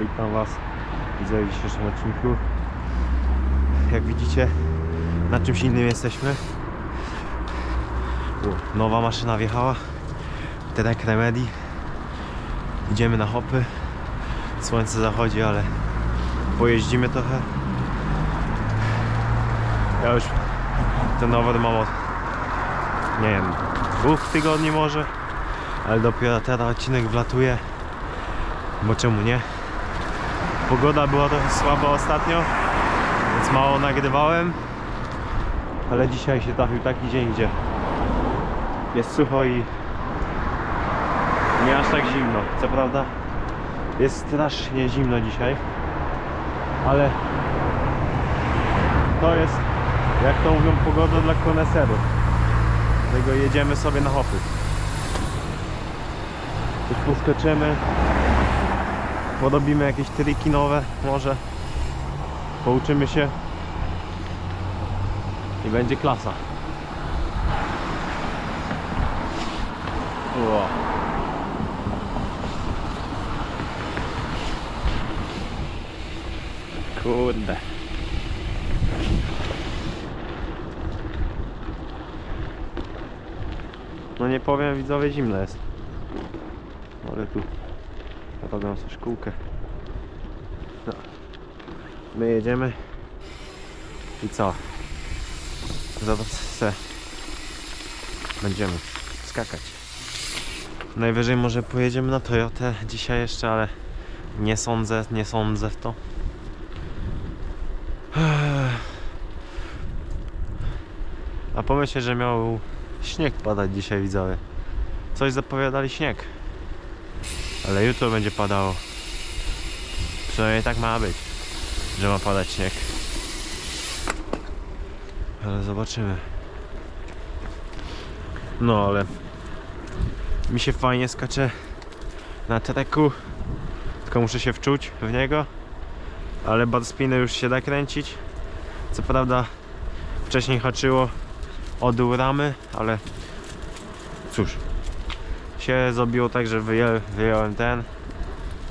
Witam Was widzę w dzisiejszym odcinku. Jak widzicie, na czymś innym jesteśmy. U, nowa maszyna wjechała. Terek Remedy. Idziemy na hopy. Słońce zachodzi, ale pojeździmy trochę. Ja już ten rower mam od nie wiem, dwóch tygodni może, ale dopiero teraz odcinek wlatuje, bo czemu nie? Pogoda była trochę słaba ostatnio, więc mało nagrywałem, ale dzisiaj się trafił taki dzień, gdzie jest sucho i nie aż tak zimno. Co prawda jest strasznie zimno dzisiaj, ale to jest, jak to mówią, pogoda dla koneserów. Dlatego jedziemy sobie na hopy. Coś poskoczymy. Porobimy jakieś triki nowe może. Pouczymy się. I będzie klasa. Ło. Kurde. No nie powiem widzowie zimno jest. Ale tu robią sobie szkółkę. No. My jedziemy. I co? Zobacz se. Będziemy skakać. Najwyżej może pojedziemy na Toyotę dzisiaj jeszcze, ale nie sądzę, nie sądzę w to. A pomyślcie, że miał śnieg padać dzisiaj widzowie. Coś zapowiadali śnieg. Ale jutro będzie padało. Przynajmniej tak ma być, że ma padać śnieg. Ale zobaczymy. No ale mi się fajnie skacze na treku. Tylko muszę się wczuć w niego. Ale badspiny już się da kręcić. Co prawda wcześniej haczyło o dół ramy, ale cóż się zrobiło tak, że wyję, wyjąłem ten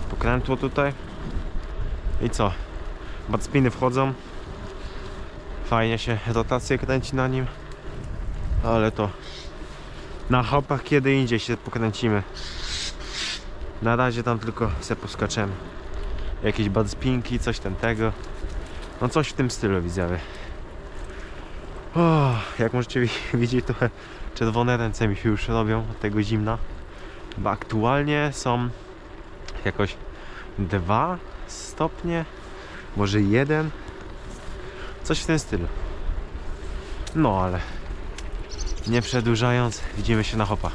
pokrętło tutaj. I co? Badspiny wchodzą. Fajnie się rotację kręci na nim. Ale to na hopach kiedy indziej się pokręcimy. Na razie tam tylko se poskaczemy. Jakieś badspinki, coś ten tego. No coś w tym stylu widzowie. O, jak możecie wi- widzieć, trochę czerwone ręce mi się już robią od tego zimna. Bo aktualnie są jakoś 2 stopnie, może jeden. Coś w tym stylu. No ale nie przedłużając, widzimy się na hopach.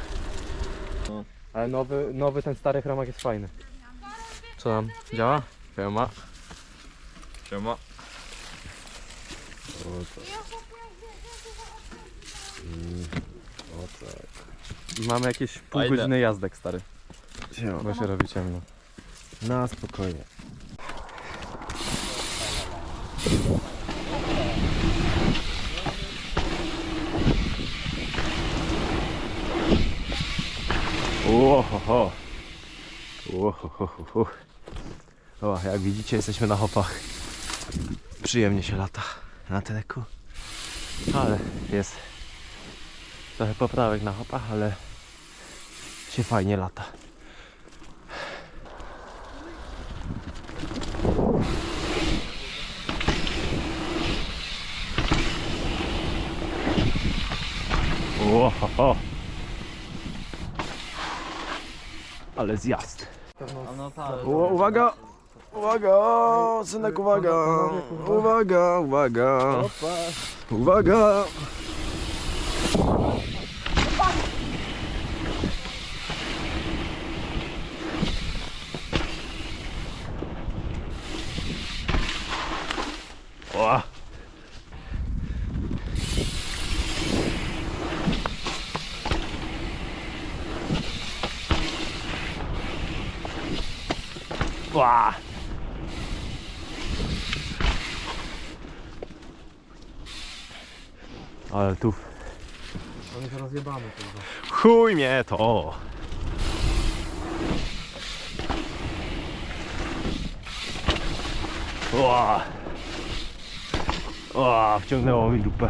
Ale nowy, nowy ten stary chromak jest fajny. Co tam? Działa? Siema. Siema. Mamy jakieś pół Fajne. godziny jazdek stary, bo się robi ciemno. Na spokojnie. Ohoho. Ohohoho. O, jak widzicie jesteśmy na hopach. Przyjemnie się lata na teleku. Ale jest trochę poprawek na hopach, ale się fajnie lata. Ohoho. Ale zjazd. No tak. U, uwaga! Uwaga! Synek, uwaga! Uwaga, uwaga! Uwaga! O! Ła! Ale tu On jest rozjebany tylko. chuj mnie to! Ła! Ła, wciągnęło mi dupę.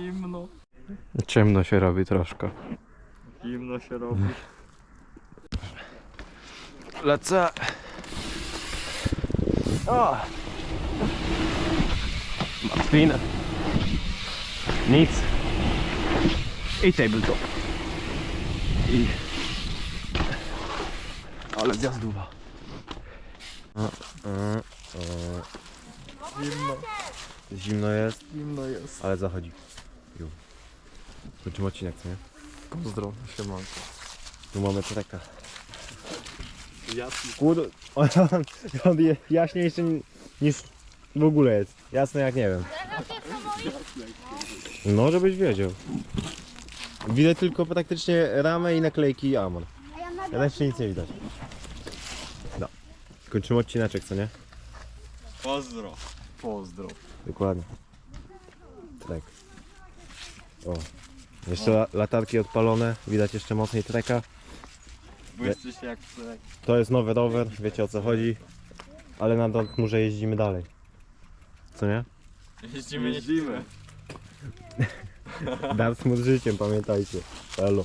Zimno, Ciemno się robi troszkę. zimno się robi. Lecę. O! Mam spinę. Nic. I tabletop. I... Ale zjazdowa. Zimno, Zimno jest, zimno jest. ale zachodzi. Ju. Kończymy odcinek, co nie? Pozdro, siemanko. Tu mamy treka. Jasny. Kłód... On, on je- jaśniejszy ni- niż w ogóle jest. Jasne jak nie wiem. No, żebyś wiedział. Widać tylko praktycznie ramę i naklejki Amon. Ja jeszcze nic nie widać. No. Kończymy odcineczek, co nie? Pozdro. Pozdro. Dokładnie. Trek. O. Jeszcze la latarki odpalone, widać jeszcze mocniej treka. Błyszczy się jak człowiek. To jest nowy rower, wiecie o co chodzi. Ale na Dartmurze jeździmy dalej. Co nie? Jeździmy, jeździmy. Dartmur życiem, pamiętajcie. Elo.